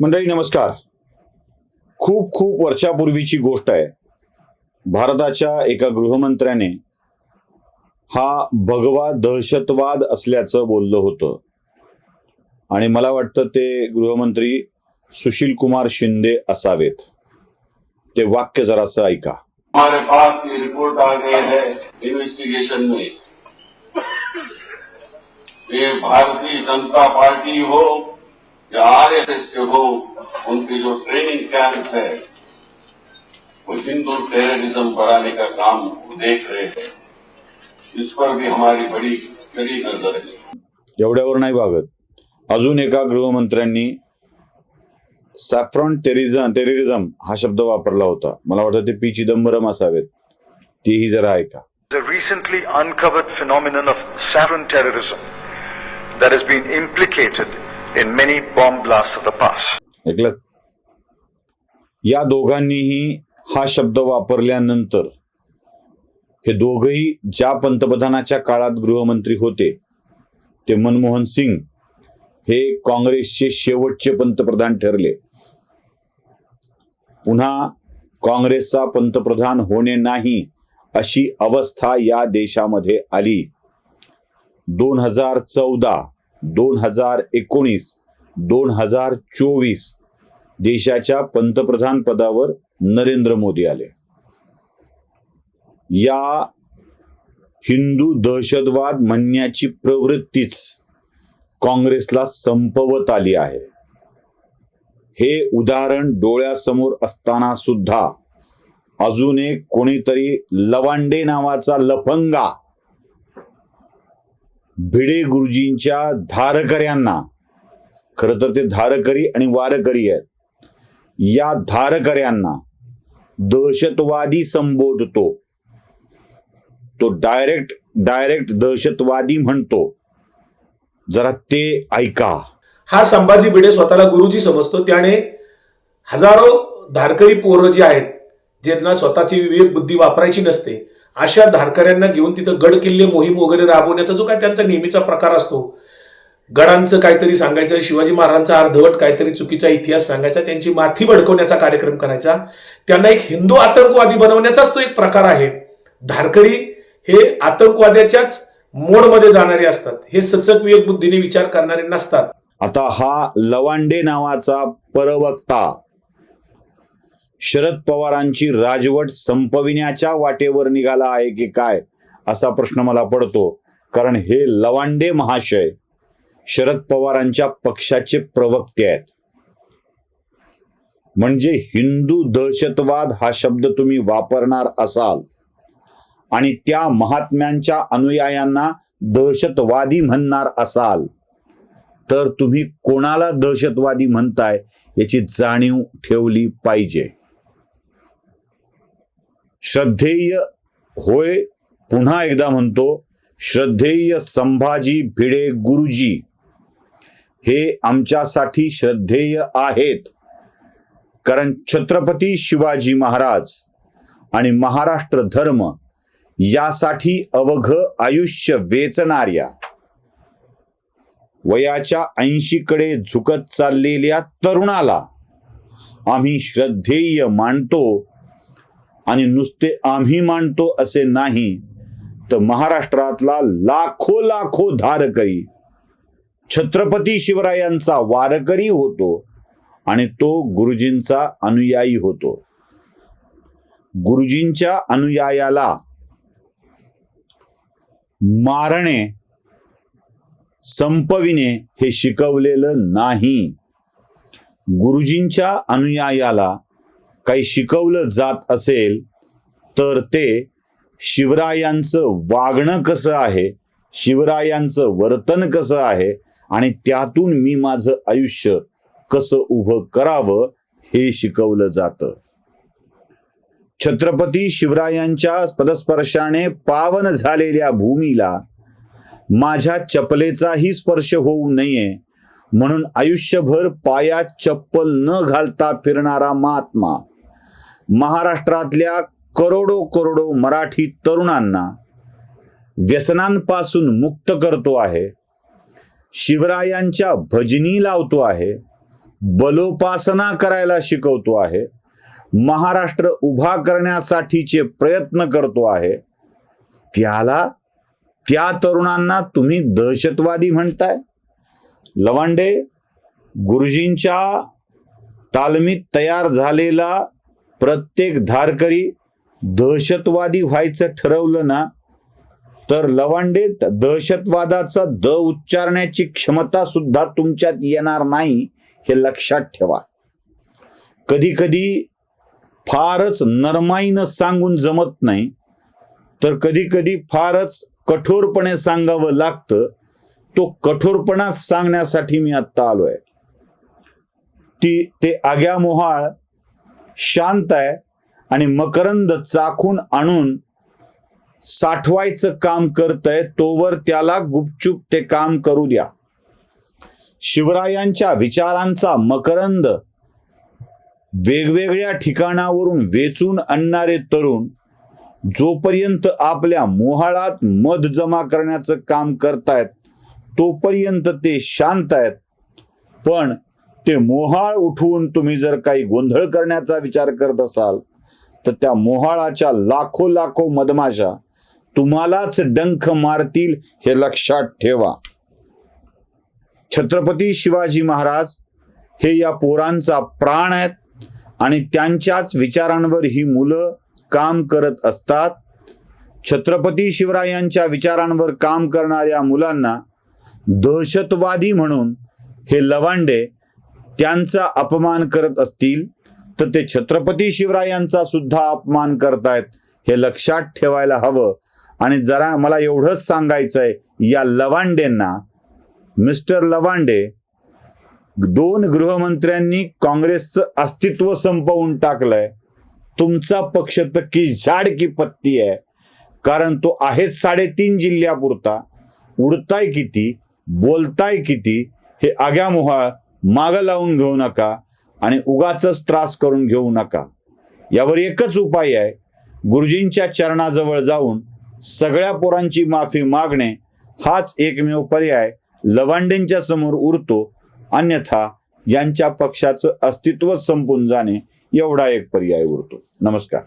मंडळी नमस्कार. खूप खूप वर्षापूर्वीची गोष्ट आहे. भारताच्या एका गृहमंत्र्याने हा भगवा दहशतवाद असल्याचं बोललं होतं. आणि मला वाटतं ते गृहमंत्री सुशील कुमार शिंदे असावेत. ते वाक्य जरासं ऐका. हमारे पास ये रिपोर्ट आ गई है इन्वेस्टिगेशन में. ये भारतीय जनता पार्टी हो या आरएसएस के हो उनके जो ट्रेनिंग कैंप है वो हिंदू टेररिज्म बढ़ाने का काम देख रहे हैं। इस पर भी हमारी बड़ी कड़ी नज़र है। एवढ्यावर नाही भागत। अजून एका गृहमंत्र्यांनी सॅफ्रॉन टेरिझम टेररिझम हा शब्द वापरला होता. मला वाटतं ते पी चिदंबरम असावेत. तीही जरा ऐका. The recently uncovered phenomenon of saffron terrorism that has been implicated in many bomb blasts of the past. ऐकलं? या दोघांनीही हा शब्द वापरल्यानंतर हे दोघही ज्या पंतप्रधानाच्या काळात गृहमंत्री होते ते मनमोहन सिंग हे काँग्रेसचे शेवटचे पंतप्रधान ठरले. पुन्हा काँग्रेसचा पंतप्रधान होणे नाही अशी अवस्था या देशामध्ये आली. दोन हजार चौदा दोन हजार एकोणीस दोन हजार चोवीस देशाच्या पंतप्रधान पदावर नरेंद्र मोदी आले. या हिंदू दहशतवाद म्हणण्याची प्रवृत्तीच काँग्रेसला संपवत आली आहे. हे उदाहरण डोळ्यासमोर असताना सुद्धा अजून एक कोणीतरी लवांडे नावाचा लफंगा भिडे गुरुजींच्या धारकऱ्यांना. खरं तर ते धारकरी आणि वारकरी आहेत. या धारकऱ्यांना दहशतवादी संबोधतो. तो डायरेक्ट डायरेक्ट दहशतवादी म्हणतो. जरा ते ऐका. हा संभाजी भिडे स्वतःला गुरुजी समजतो. त्याने हजारो धारकरी पोरं जी आहेत ज्यांना स्वतःची विवेक बुद्धी वापरायची नसते अशा धारकऱ्यांना घेऊन तिथं गड किल्ले मोहीम वगैरे राबवण्याचा जो काय त्यांचा नेहमीचा प्रकार असतो. गडांचं काहीतरी सांगायचं शिवाजी महाराजांचा अर्धवट काहीतरी चुकीचा इतिहास सांगायचा त्यांची माथी भडकवण्याचा कार्यक्रम करायचा. त्यांना एक हिंदू आतंकवादी बनवण्याचाच तो एक प्रकार आहे. धारकरी हे आतंकवाद्याच्याच मोडमध्ये जाणारे असतात. हे सचक विवेक बुद्धीने विचार करणारे नसतात. आता हा लवांडे नावाचा परवक्ता शरद पवारांची राजवट संपविण्याच्या वाटेवर निघाला आहे की काय असा प्रश्न मला पडतो. कारण हे लवांडे महाशय शरद पवारांच्या पक्षाचे प्रवक्ते आहेत. म्हणजे हिंदू दहशतवाद हा शब्द तुम्ही वापरणार असाल. आणि त्या महात्म्यांच्या अनुयायांना दहशतवादी म्हणणार असाल. तर तुम्ही कोणाला दहशतवादी म्हणताय याची जाणीव ठेवली पाहिजे. श्रद्धेय होय. पुन्हा एकदा म्हणतो श्रद्धेय संभाजी भिडे गुरुजी हे आमच्यासाठी श्रद्धेय आहेत. कारण छत्रपती शिवाजी महाराज आणि महाराष्ट्र धर्म यासाठी अवघ आयुष्य वेचणाऱ्या वयाच्या ऐंशीकडे झुकत चाललेल्या तरुणाला आम्ही श्रद्धेय मानतो आणि नुसते आम्ही मानतो असे नाही तर महाराष्ट्रातला लाखो लाखो धारकरी छत्रपती शिवरायांचा वारकरी होतो आणि तो गुरुजींचा अनुयायी होतो. गुरुजींच्या अनुयायाला मारणे संपविणे हे शिकवलेलं नाही. गुरुजींच्या अनुयायाला काही शिकवलं जात असेल तर ते शिवरायांचं वागणं कसं आहे शिवरायांचं वर्तन कसं आहे आणि त्यातून मी माझं आयुष्य कसं उभं करावं हे शिकवलं जातं. छत्रपती शिवरायांच्या पदस्पर्शाने पावन झालेल्या भूमीला माझ्या चपलेचाही स्पर्श होऊ नये म्हणून आयुष्यभर पायात चप्पल न घालता फिरणारा महात्मा महाराष्ट्रातल्या करोडो करोडो मराठी तरुणांना व्यसनांपासून मुक्त करतो आहे. शिवरायांच्या भजनी लावतो आहे. बलोपासना करायला शिकवतो आहे. महाराष्ट्र उभा करण्यासाठीचे प्रयत्न करतो आहे. त्याला त्या तरुणांना तुम्ही दहशतवादी म्हणताय? लवांडे गुरुजींच्या तालमीत तयार झालेला प्रत्येक धारकरी दहशतवादी व्हायचं ठरवलं ना तर लवांडेत दहशतवादाचा द उच्चारण्याची क्षमता सुद्धा तुमच्यात येणार नाही हे लक्षात ठेवा. कधी कधी फारच नरमाईनं सांगून जमत नाही तर कधी कधी फारच कठोरपणे सांगावं लागतं. तो कठोरपणा सांगण्यासाठी मी आत्ता आलोय. ती ते आग्या मोहाळ शांत आहे आणि मकरंद चाखून आणून साठवायचं काम करतय तोवर त्याला गुपचूप ते काम करू द्या. शिवरायांच्या विचारांचा मकरंद वेगवेगळ्या ठिकाणावरून वेचून आणणारे तरुण जोपर्यंत आपल्या मोहाळात मध जमा करण्याचं काम करतायत तोपर्यंत ते शांत आहेत. पण ते मोहाळ उठवून तुम्ही जर काही गोंधळ करण्याचा विचार करत असाल तर त्या मोहाळाच्या लाखो लाखो मधमाशा तुम्हालाच डंख मारतील हे लक्षात ठेवा. छत्रपती शिवाजी महाराज हे या पोरांचा प्राण आहेत आणि त्यांच्याच विचारांवर ही मुलं काम करत असतात. छत्रपती शिवरायांच्या विचारांवर काम करणाऱ्या मुलांना दहशतवादी म्हणून हे लवांडे त्यांचा अपमान करत असतील तर ते छत्रपती शिवरायांचा सुद्धा अपमान करतायत हे लक्षात ठेवायला हवं. आणि जरा मला एवढंच सांगायचंय या लवांडेंना मिस्टर लवांडे दोन गृहमंत्र्यांनी काँग्रेसचं अस्तित्व संपवून टाकलंय. तुमचा पक्ष तर की झाड की पत्ती आहे कारण तो आहेच साडेतीन जिल्ह्यापुरता. उडताय किती बोलताय किती हे आग्या मोहाळ मागं लावून घेऊ नका आणि उगाच त्रास करून घेऊ नका. यावर एकच उपाय आहे गुरुजींच्या चरणाजवळ जाऊन सगळ्या पोरांची माफी मागणे. हाच एकमेव पर्याय लवांडेंच्या समोर उरतो अन्यथा यांच्या पक्षाचं अस्तित्वच संपून जाणे एवढा एक पर्याय उरतो. नमस्कार.